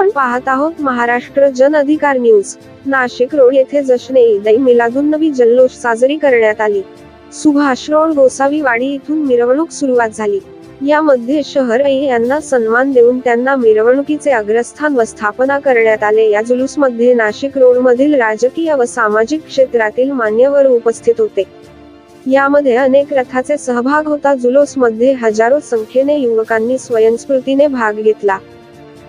आपण पाहत आहोत महाराष्ट्र जन अधिकार न्यूज. नाशिक रोड येथे जश्ने ईद मिलादुन्नबी जल्लोष साजरी करण्यात आली. सुभाष रोड गोसावी वाडी इथून मिरवणूक सुरुवात झाली. यामध्ये शहर यांना सन्मान देऊन त्यांना मिरवणुकीचे अग्रस्थान व स्थापना करण्यात आले. या जुलूसमध्ये नाशिक रोड मधील राजकीय व सामाजिक क्षेत्रातील मान्यवर उपस्थित होते. यामध्ये अनेक रथाचे सहभाग होता. जुलूसमध्ये हजारो संख्येने युवकांनी स्वयंस्फूर्तीने भाग घेतला.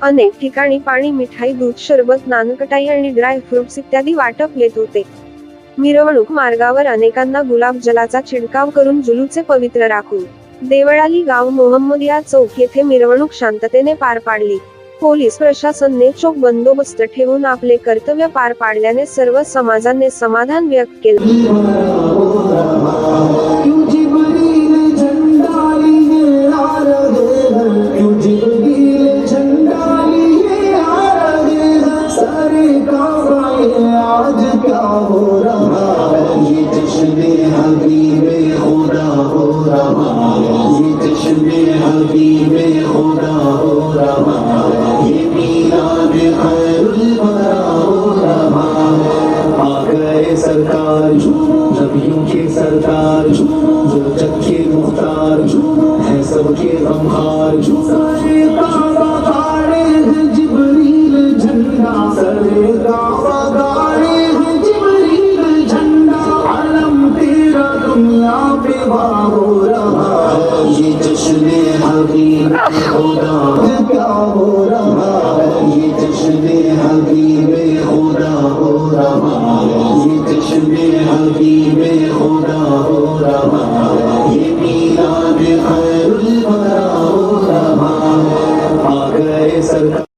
अनेक ठिकाणी पाणी मिठाई दूध सरबत नानकटाई आणि ड्रायफ्रुट्स इत्यादी वाटप येत होते. मिरवणूक मार्गावर अनेकांना गुलाब जलाचा छिडकाव करून जुलूचे पवित्र राखून देवळाली गाव मोहम्मदिया चौक येथे मिरवणूक शांततेने पार पाडली. पोलीस प्रशासनने चोख बंदोबस्त ठेवून आपले कर्तव्य पार पाडल्याने सर्व समाजाने समाधान व्यक्त केले. आज क्या हो रहा है ये जश्न हबीबे खुदा हो रहा है ये जश्न हबीबे खुदा हो रहा है ये मीलाद खैरुल वरा हो रहा है आ गए सरकार नबियों के सरकार जो जग मुख्तार है सबके गमखार दुनिया पे हो रहा है। ये जश्न हबीब खुदा क्या हो रहा है? ये जश्न हबीब खुदा हो रहा है। ये जश्न हबीब खुदा हो रहा है। ये मीलाद खैरुल वरा हो रहा है। आ गए सरकार।